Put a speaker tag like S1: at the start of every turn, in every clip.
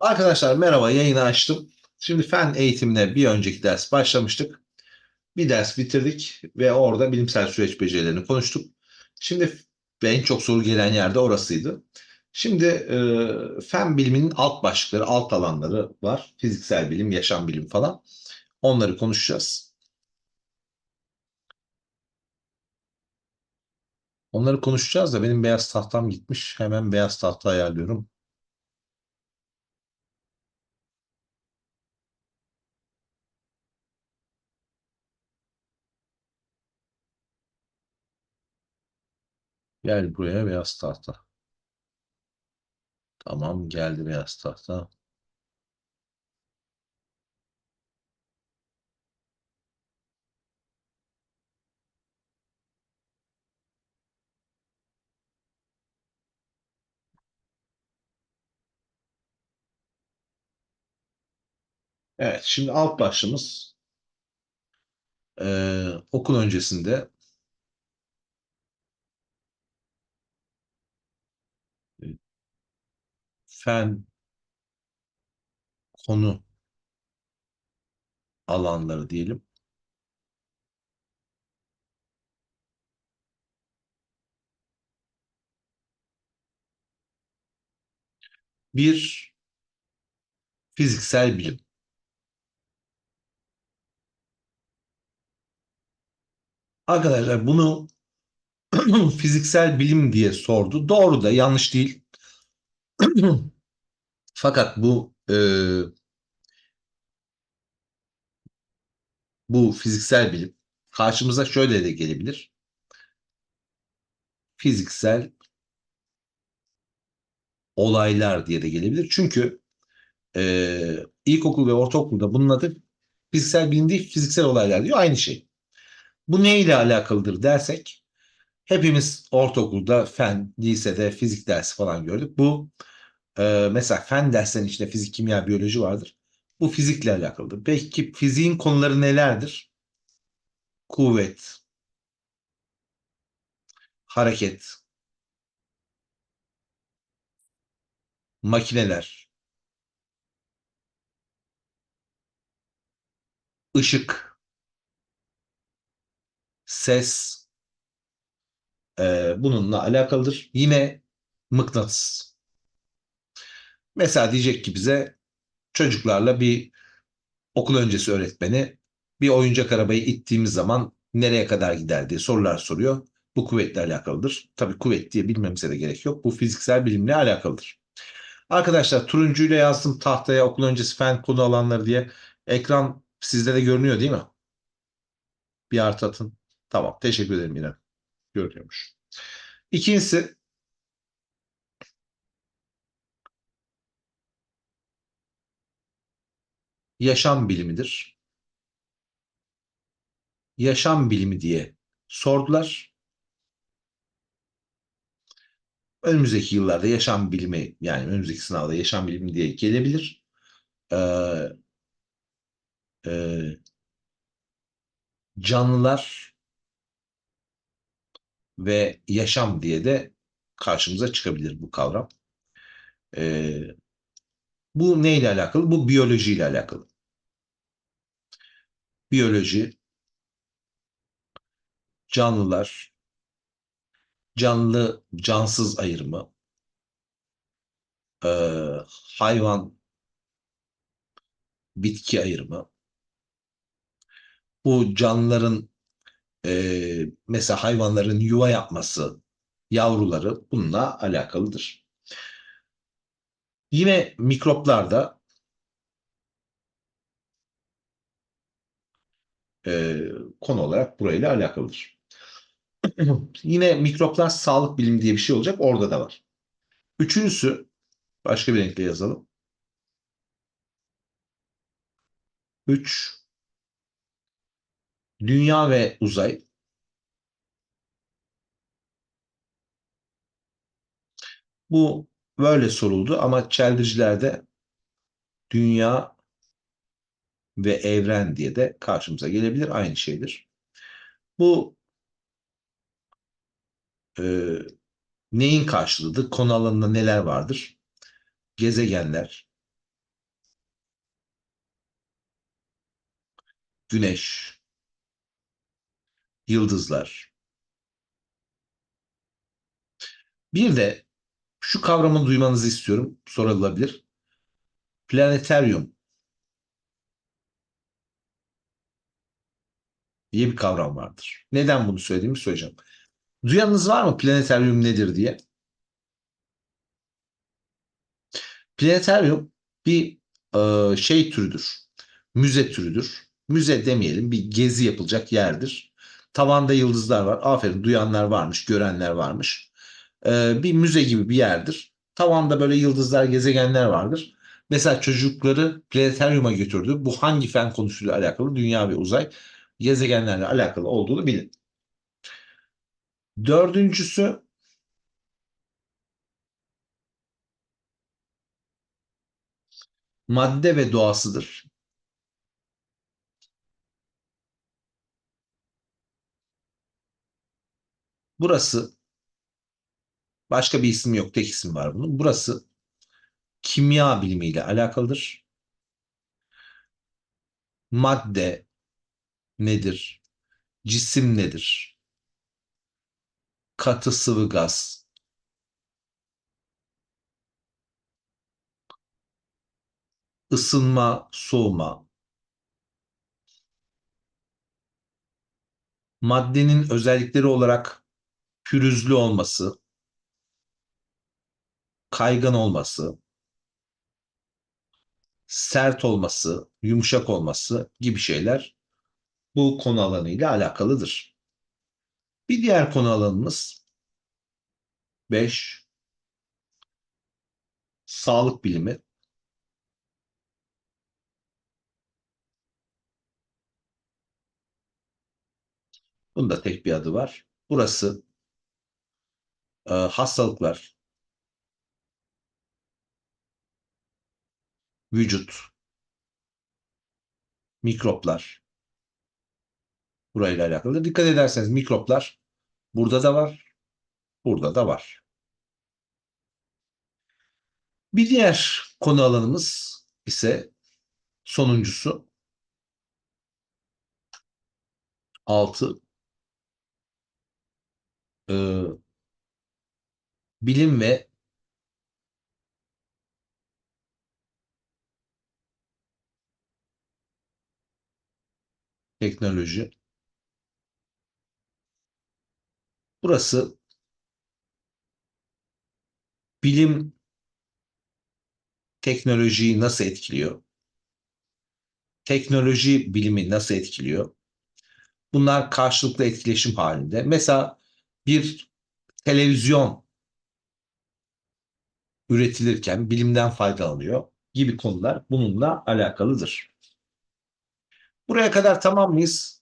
S1: Arkadaşlar merhaba yayını açtım. Şimdi fen eğitimine bir önceki ders başlamıştık. Bir ders bitirdik ve orada bilimsel süreç becerilerini konuştuk. Şimdi en çok soru gelen yerde orasıydı. Şimdi e, fen biliminin alt başlıkları, alt alanları var. Fiziksel bilim, yaşam bilim falan. Onları konuşacağız. Onları konuşacağız da benim beyaz tahtam gitmiş. Hemen beyaz tahta ayarlıyorum. Gel buraya beyaz tahta. Tamam geldi beyaz tahta. Evet, şimdi alt başlığımız eee, okul öncesinde fen konu alanları diyelim. Bir fiziksel bilim. Arkadaşlar bunu fiziksel bilim diye sordu. Doğru da yanlış değil. Fakat bu e, bu fiziksel bilim karşımıza şöyle de gelebilir. Fiziksel olaylar diye de gelebilir. Çünkü e, ilkokul ve ortaokulda bunun adı fiziksel bilim değil, fiziksel olaylar diyor. Aynı şey. Bu ne ile alakalıdır dersek hepimiz ortaokulda fen, lisede fizik dersi falan gördük. Bu e, mesela fen derslerinin içinde fizik, kimya, biyoloji vardır. Bu fizikle alakalıdır. Peki fiziğin konuları nelerdir? Kuvvet, hareket, makineler, ışık, ses e, bununla alakalıdır. Yine mıknatıs. Mesela diyecek ki bize çocuklarla bir okul öncesi öğretmeni bir oyuncak arabayı ittiğimiz zaman nereye kadar gider diye sorular soruyor. Bu kuvvetle alakalıdır. Tabii kuvvet diye bilmemize de gerek yok. Bu fiziksel bilimle alakalıdır. Arkadaşlar turuncuyla yazdım tahtaya okul öncesi fen konu alanları diye. Ekran sizde de görünüyor değil mi? Bir artı atın. Tamam. Teşekkür ederim yine. Görünüyormuş. İkincisi yaşam bilimidir. Yaşam bilimi diye sordular. Önümüzdeki yıllarda yaşam bilimi yani önümüzdeki sınavda yaşam bilimi diye gelebilir. Ee, e, canlılar ve yaşam diye de karşımıza çıkabilir bu kavram. Ee, bu neyle alakalı? Bu biyolojiyle alakalı. Biyoloji, canlılar, canlı cansız ayrımı, e, hayvan bitki ayrımı, bu canlıların e, mesela hayvanların yuva yapması, yavruları bununla alakalıdır. Yine mikroplarda e, konu olarak burayla alakalıdır. Yine mikroplar sağlık bilimi diye bir şey olacak. Orada da var. Üçüncüsü başka bir renkle yazalım. Üç Dünya ve uzay. Bu böyle soruldu ama çeldiricilerde dünya ve evren diye de karşımıza gelebilir. Aynı şeydir. Bu e, neyin karşılığıdır? Konu alanında neler vardır? Gezegenler, güneş, yıldızlar. Bir de şu kavramını duymanızı istiyorum. Sorulabilir. Planeteryum diye bir kavram vardır. Neden bunu söylediğimi söyleyeceğim. Duyanınız var mı planetaryum nedir diye? Planetaryum bir e, şey türüdür. Müze türüdür. Müze demeyelim bir gezi yapılacak yerdir. Tavanda yıldızlar var. Aferin duyanlar varmış, görenler varmış. E, bir müze gibi bir yerdir. Tavanda böyle yıldızlar, gezegenler vardır. Mesela çocukları planetaryuma götürdü. Bu hangi fen konusuyla alakalı? Dünya ve uzay gezegenlerle alakalı olduğunu bilin. Dördüncüsü madde ve doğasıdır. Burası başka bir isim yok, tek isim var bunun. Burası kimya bilimiyle alakalıdır. Madde nedir? Cisim nedir? Katı sıvı gaz. Isınma, soğuma. Maddenin özellikleri olarak pürüzlü olması, kaygan olması, sert olması, yumuşak olması gibi şeyler bu konu alanıyla alakalıdır. Bir diğer konu alanımız 5 sağlık bilimi. Bunun da tek bir adı var. Burası e, hastalıklar, vücut, mikroplar burayla alakalı. Dikkat ederseniz mikroplar burada da var, burada da var. Bir diğer konu alanımız ise sonuncusu 6 e, bilim ve teknoloji. Burası bilim teknolojiyi nasıl etkiliyor? Teknoloji bilimi nasıl etkiliyor? Bunlar karşılıklı etkileşim halinde. Mesela bir televizyon üretilirken bilimden faydalanıyor gibi konular bununla alakalıdır. Buraya kadar tamam mıyız?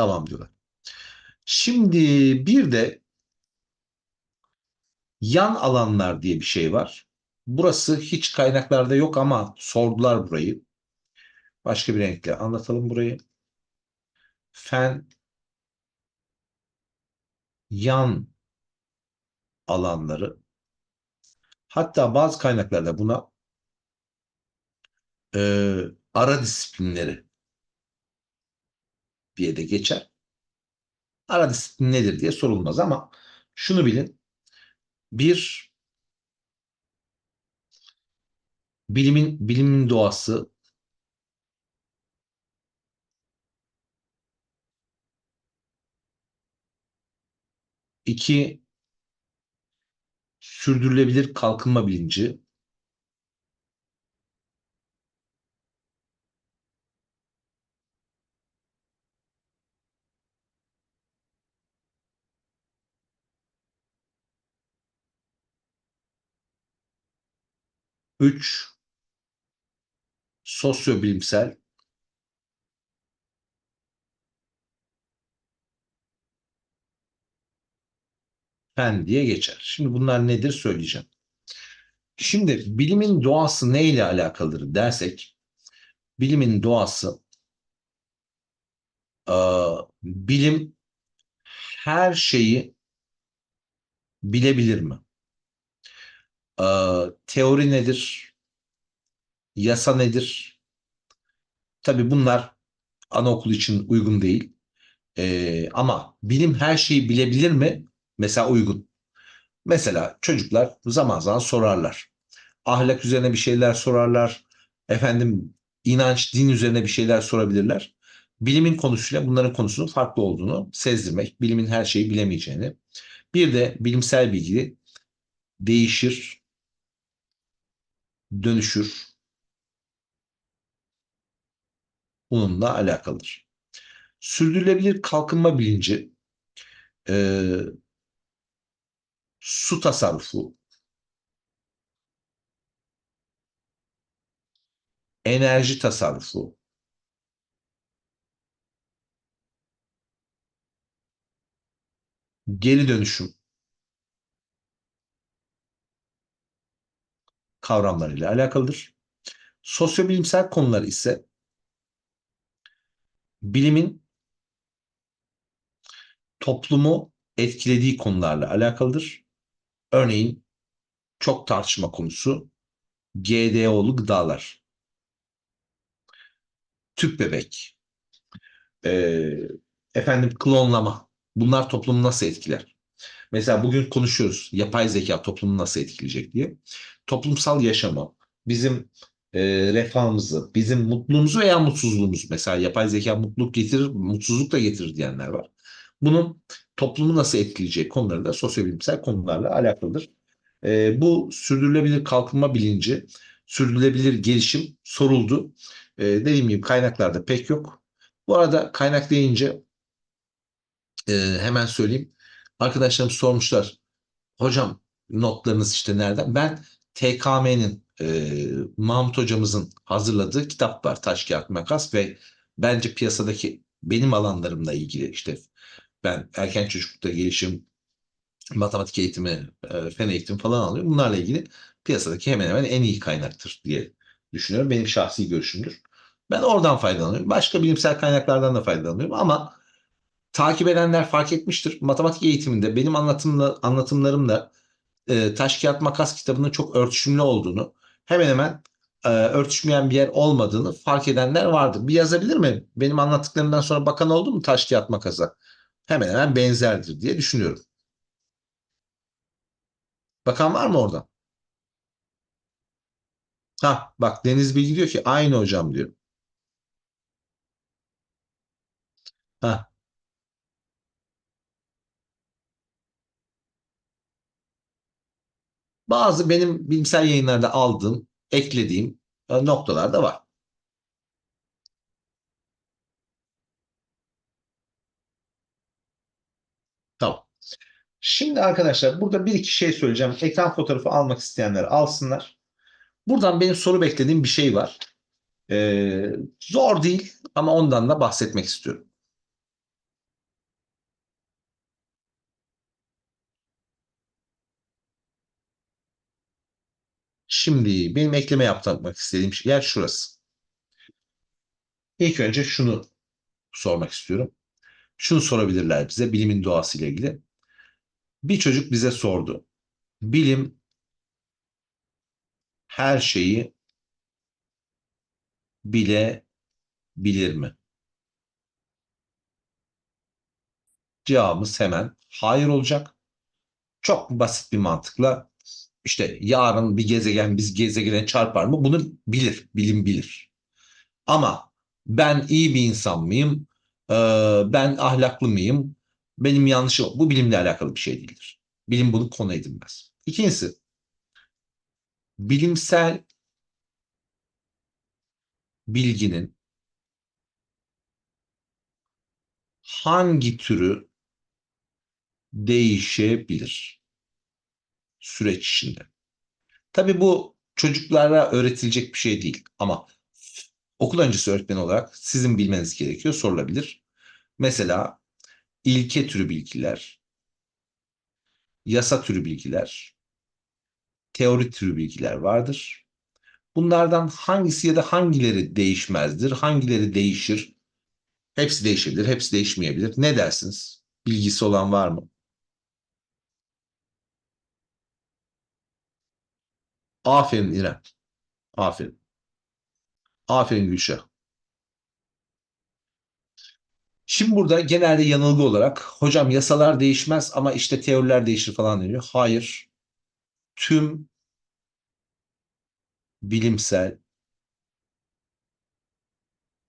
S1: Tamam diyorlar. Şimdi bir de yan alanlar diye bir şey var. Burası hiç kaynaklarda yok ama sordular burayı. Başka bir renkle anlatalım burayı. Fen yan alanları. Hatta bazı kaynaklarda buna e, ara disiplinleri diye de geçer. Ara disiplin nedir diye sorulmaz ama şunu bilin. Bir bilimin bilimin doğası iki sürdürülebilir kalkınma bilinci üç sosyobilimsel fen diye geçer. Şimdi bunlar nedir söyleyeceğim. Şimdi bilimin doğası neyle alakalıdır dersek bilimin doğası e, bilim her şeyi bilebilir mi? E, teori nedir? Yasa nedir? Tabii bunlar anaokulu için uygun değil. Ee, ama bilim her şeyi bilebilir mi? Mesela uygun. Mesela çocuklar zaman zaman sorarlar. Ahlak üzerine bir şeyler sorarlar. Efendim inanç, din üzerine bir şeyler sorabilirler. Bilimin konusuyla bunların konusunun farklı olduğunu sezdirmek, bilimin her şeyi bilemeyeceğini. Bir de bilimsel bilgi değişir, dönüşür. Bununla alakalıdır. Sürdürülebilir kalkınma bilinci e, su tasarrufu, enerji tasarrufu, geri dönüşüm kavramlarıyla alakalıdır. Sosyobilimsel konular ise bilimin toplumu etkilediği konularla alakalıdır. Örneğin çok tartışma konusu GDO'lu gıdalar, tüp bebek, e, efendim klonlama. Bunlar toplumu nasıl etkiler? Mesela bugün konuşuyoruz yapay zeka toplumu nasıl etkileyecek diye. Toplumsal yaşamı, bizim e, refahımızı, bizim mutluluğumuzu veya mutsuzluğumuzu mesela yapay zeka mutluluk getirir, mutsuzluk da getirir diyenler var. Bunun toplumu nasıl etkileyecek konuları da sosyobilimsel konularla alakalıdır. E, bu sürdürülebilir kalkınma bilinci, sürdürülebilir gelişim soruldu. E, dediğim gibi kaynaklarda pek yok. Bu arada kaynak deyince e, hemen söyleyeyim. Arkadaşlarım sormuşlar. Hocam notlarınız işte nereden? Ben TKM'nin e, Mahmut hocamızın hazırladığı kitap var. Taş kağıt makas ve bence piyasadaki benim alanlarımla ilgili işte ben erken çocuklukta gelişim, matematik eğitimi, e, fen eğitimi falan alıyorum. Bunlarla ilgili piyasadaki hemen hemen en iyi kaynaktır diye düşünüyorum. Benim şahsi görüşümdür. Ben oradan faydalanıyorum. Başka bilimsel kaynaklardan da faydalanıyorum ama takip edenler fark etmiştir. Matematik eğitiminde benim anlatımla, anlatımlarımla e, Taş Kağıt Makas kitabının çok örtüşümlü olduğunu, hemen hemen e, örtüşmeyen bir yer olmadığını fark edenler vardı. Bir yazabilir mi? Benim anlattıklarımdan sonra bakan oldu mu Taş Kağıt Makas'a? Hemen hemen benzerdir diye düşünüyorum. Bakan var mı orada? Ha bak Deniz Bilgi diyor ki aynı hocam diyor. Ha Bazı benim bilimsel yayınlarda aldığım, eklediğim e, noktalar da var. Tamam. Şimdi arkadaşlar burada bir iki şey söyleyeceğim. Ekran fotoğrafı almak isteyenler alsınlar. Buradan benim soru beklediğim bir şey var. Ee, zor değil ama ondan da bahsetmek istiyorum. Şimdi benim ekleme yapmak istediğim yer şurası. İlk önce şunu sormak istiyorum. Şunu sorabilirler bize bilimin doğası ile ilgili. Bir çocuk bize sordu. Bilim her şeyi bile bilir mi? Cevabımız hemen hayır olacak. Çok basit bir mantıkla işte yarın bir gezegen biz gezegene çarpar mı? Bunu bilir, bilim bilir. Ama ben iyi bir insan mıyım? Ee, ben ahlaklı mıyım? Benim yanlışım bu bilimle alakalı bir şey değildir. Bilim bunu konu edinmez. İkincisi bilimsel bilginin hangi türü değişebilir süreç içinde. Tabii bu çocuklara öğretilecek bir şey değil ama okul öncesi öğretmen olarak sizin bilmeniz gerekiyor sorulabilir. Mesela ilke türü bilgiler, yasa türü bilgiler, teori türü bilgiler vardır. Bunlardan hangisi ya da hangileri değişmezdir, hangileri değişir? Hepsi değişebilir, hepsi değişmeyebilir. Ne dersiniz? Bilgisi olan var mı? Aferin İrem. Aferin. Aferin Gülşah. Şimdi burada genelde yanılgı olarak hocam yasalar değişmez ama işte teoriler değişir falan deniyor. Hayır. Tüm bilimsel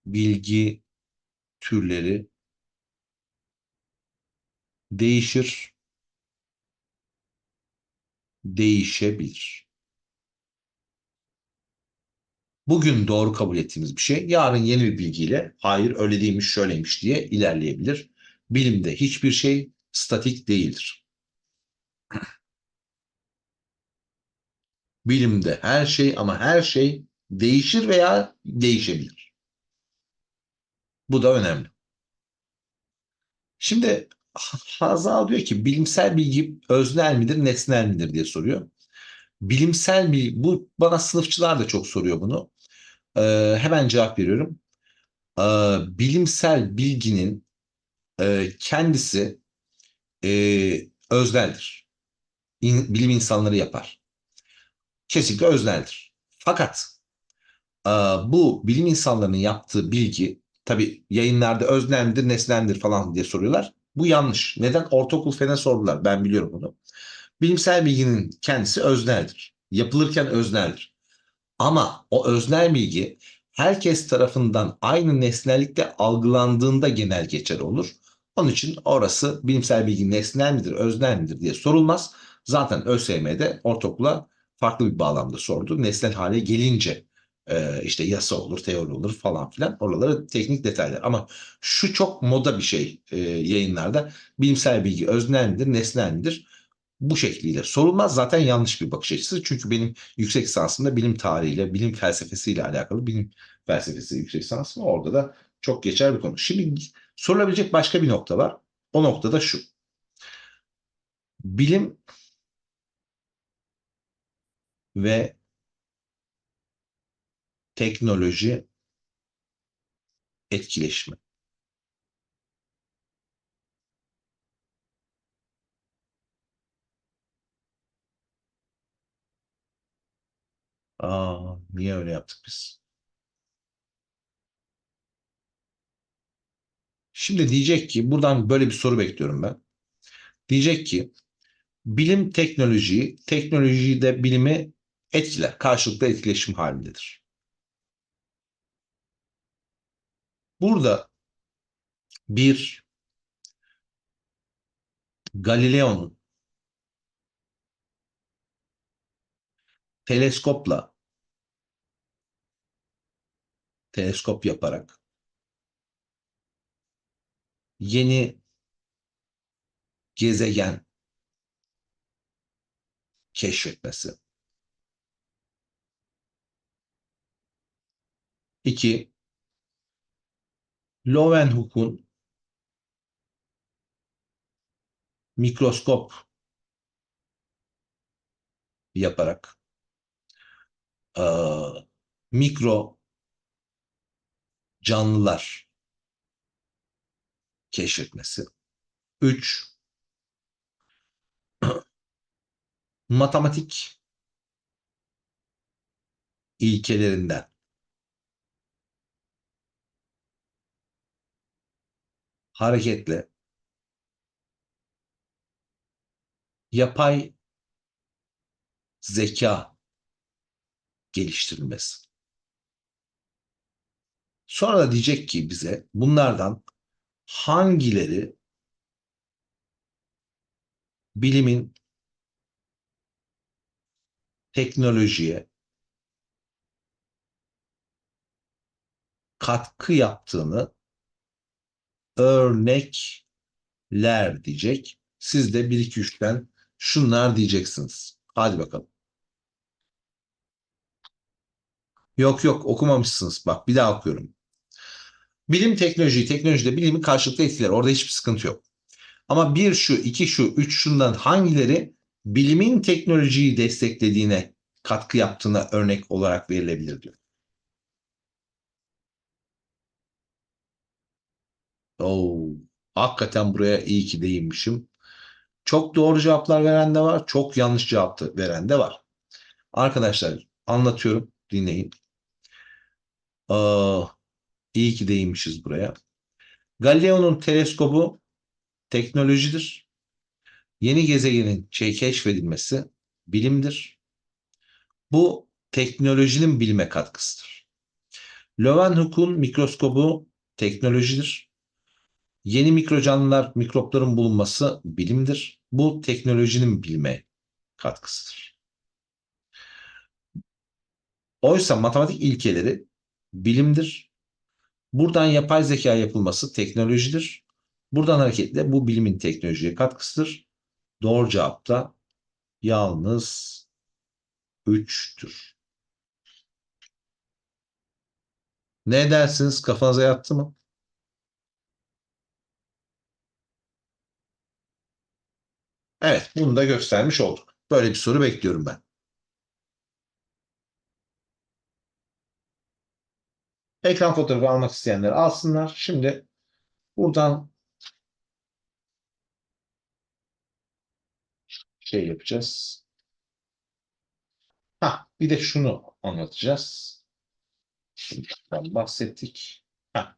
S1: bilgi türleri değişir, değişebilir. Bugün doğru kabul ettiğimiz bir şey, yarın yeni bir bilgiyle hayır öyle değilmiş, şöyleymiş diye ilerleyebilir. Bilimde hiçbir şey statik değildir. Bilimde her şey ama her şey değişir veya değişebilir. Bu da önemli. Şimdi Hazal diyor ki bilimsel bilgi öznel midir, nesnel midir diye soruyor. Bilimsel bilgi, bu bana sınıfçılar da çok soruyor bunu. Ee, hemen cevap veriyorum. Ee, bilimsel bilginin e, kendisi e, özneldir. İn, bilim insanları yapar. Kesinlikle özneldir. Fakat e, bu bilim insanlarının yaptığı bilgi tabi yayınlarda özneldir, nesneldir falan diye soruyorlar. Bu yanlış. Neden? Ortaokul fene sordular. Ben biliyorum bunu. Bilimsel bilginin kendisi özneldir. Yapılırken özneldir. Ama o öznel bilgi herkes tarafından aynı nesnellikte algılandığında genel geçer olur. Onun için orası bilimsel bilgi nesnel midir, öznel midir diye sorulmaz. Zaten ÖSYM'de ortaokula farklı bir bağlamda sordu. Nesnel hale gelince e, işte yasa olur, teori olur falan filan. Oraları teknik detaylar. Ama şu çok moda bir şey e, yayınlarda. Bilimsel bilgi öznel midir, nesnel midir? Bu şekliyle sorulmaz. Zaten yanlış bir bakış açısı. Çünkü benim yüksek lisansımda bilim tarihiyle, bilim felsefesiyle alakalı bilim felsefesi yüksek lisansım orada da çok geçer bir konu. Şimdi sorulabilecek başka bir nokta var. O nokta da şu. Bilim ve teknoloji etkileşimi. Aa, niye öyle yaptık biz? Şimdi diyecek ki buradan böyle bir soru bekliyorum ben. Diyecek ki bilim teknolojiyi, teknolojiyi de bilimi etkiler. Karşılıklı etkileşim halindedir. Burada bir Galileo'nun teleskopla teleskop yaparak yeni gezegen keşfetmesi. İki, Leeuwenhoek'un mikroskop yaparak e, mikro canlılar keşfetmesi. Üç, matematik ilkelerinden hareketle yapay zeka geliştirilmesi. Sonra da diyecek ki bize bunlardan hangileri bilimin teknolojiye katkı yaptığını örnekler diyecek. Siz de 1 2 3'ten şunlar diyeceksiniz. Hadi bakalım. Yok yok okumamışsınız. Bak bir daha okuyorum. Bilim teknoloji, teknolojide bilimi karşılıklı etkiler. Orada hiçbir sıkıntı yok. Ama bir şu, iki şu, üç şundan hangileri bilimin teknolojiyi desteklediğine, katkı yaptığına örnek olarak verilebilir diyor. Oo, hakikaten buraya iyi ki değinmişim. Çok doğru cevaplar veren de var, çok yanlış cevap veren de var. Arkadaşlar anlatıyorum, dinleyin. Aa, iyi ki değinmişiz buraya. Galileo'nun teleskobu teknolojidir. Yeni gezegenin şey keşfedilmesi bilimdir. Bu teknolojinin bilime katkısıdır. Leeuwenhoek'un mikroskobu teknolojidir. Yeni mikrocanlılar, mikropların bulunması bilimdir. Bu teknolojinin bilime katkısıdır. Oysa matematik ilkeleri bilimdir. Buradan yapay zeka yapılması teknolojidir. Buradan hareketle bu bilimin teknolojiye katkısıdır. Doğru cevap da yalnız 3'tür. Ne dersiniz? Kafanıza yattı mı? Evet, bunu da göstermiş olduk. Böyle bir soru bekliyorum ben. Ekran fotoğrafı almak isteyenler alsınlar. Şimdi buradan şey yapacağız. Ha, bir de şunu anlatacağız. Şimdiden bahsettik. Ha.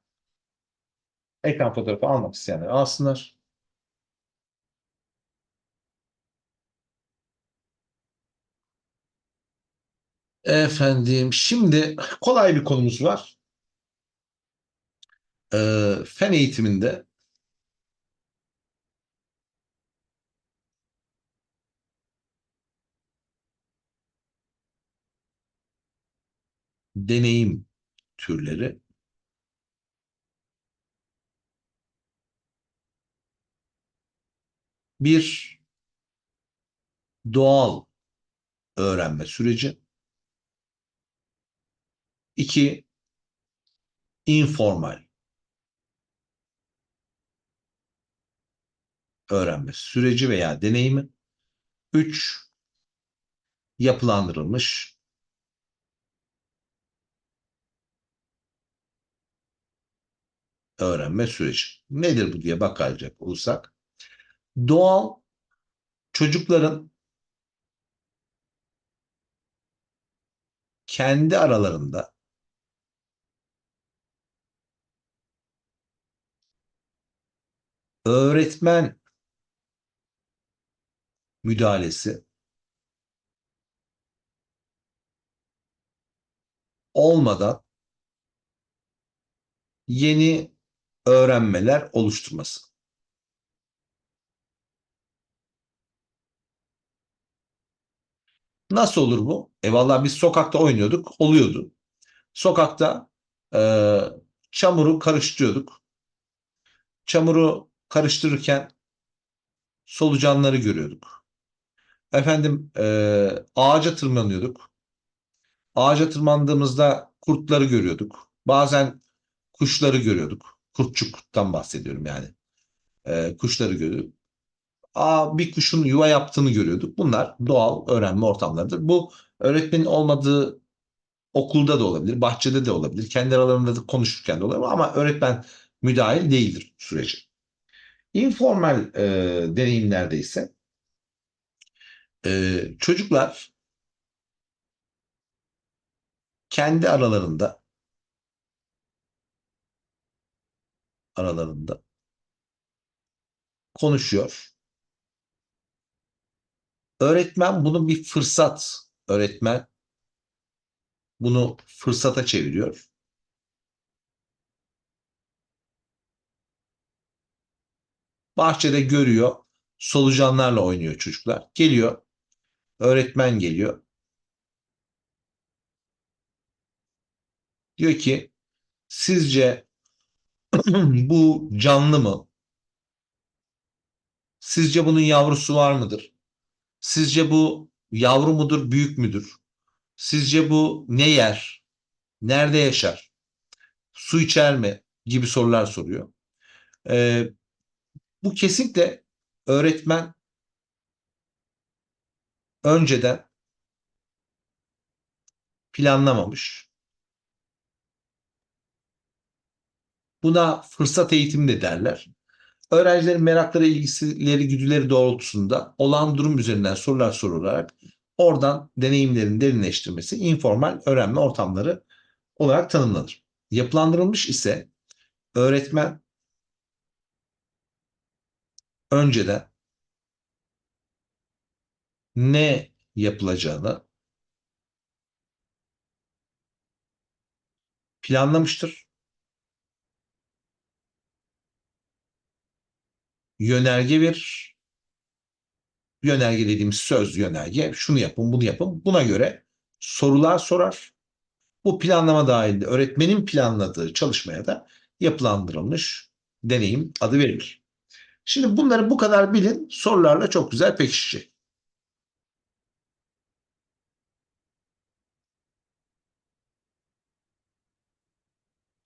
S1: Ekran fotoğrafı almak isteyenler alsınlar. Efendim, şimdi kolay bir konumuz var. Ee, fen eğitiminde deneyim türleri bir doğal öğrenme süreci iki informal öğrenme süreci veya deneyimi üç yapılandırılmış öğrenme süreci. Nedir bu diye bakacak olursak doğal çocukların kendi aralarında öğretmen müdahalesi olmadan yeni öğrenmeler oluşturması. Nasıl olur bu? E vallahi biz sokakta oynuyorduk, oluyordu. Sokakta e, çamuru karıştırıyorduk. Çamuru karıştırırken solucanları görüyorduk. Efendim e, ağaca tırmanıyorduk. Ağaca tırmandığımızda kurtları görüyorduk. Bazen kuşları görüyorduk. Kurtçuktan bahsediyorum yani. E, kuşları görüyorduk. Aa, bir kuşun yuva yaptığını görüyorduk. Bunlar doğal öğrenme ortamlarıdır. Bu öğretmenin olmadığı okulda da olabilir, bahçede de olabilir, kendi aralarında da konuşurken de olabilir ama öğretmen müdahil değildir sürece. Informal e, deneyimlerde ise e, çocuklar kendi aralarında aralarında konuşuyor. Öğretmen bunu bir fırsat, öğretmen bunu fırsata çeviriyor. Bahçede görüyor, solucanlarla oynuyor çocuklar. Geliyor, öğretmen geliyor. Diyor ki, sizce bu canlı mı? Sizce bunun yavrusu var mıdır? Sizce bu yavru mudur, büyük müdür? Sizce bu ne yer? Nerede yaşar? Su içer mi? Gibi sorular soruyor. Ee, bu kesinlikle öğretmen önceden planlamamış. Buna fırsat eğitimi de derler. Öğrencilerin merakları, ilgisileri, güdüleri doğrultusunda olan durum üzerinden sorular sorularak oradan deneyimlerin derinleştirmesi informal öğrenme ortamları olarak tanımlanır. Yapılandırılmış ise öğretmen önceden ne yapılacağını planlamıştır. Yönerge verir. Yönerge dediğimiz söz yönerge. Şunu yapın, bunu yapın. Buna göre sorular sorar. Bu planlama dahilinde öğretmenin planladığı çalışmaya da yapılandırılmış deneyim adı verilir. Şimdi bunları bu kadar bilin, sorularla çok güzel pekişecek.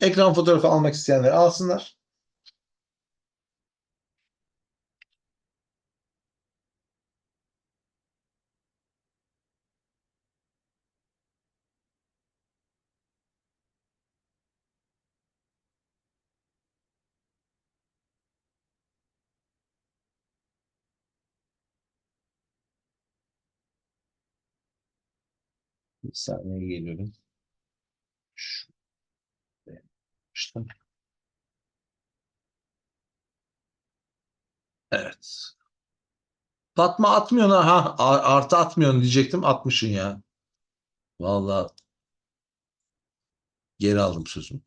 S1: Ekran fotoğrafı almak isteyenler alsınlar. Bir saniye geliyorum. Şu- İşte. Evet. Fatma atmıyorsun ha. Artı atmıyorsun diyecektim. Atmışsın ya. Vallahi geri aldım sözümü.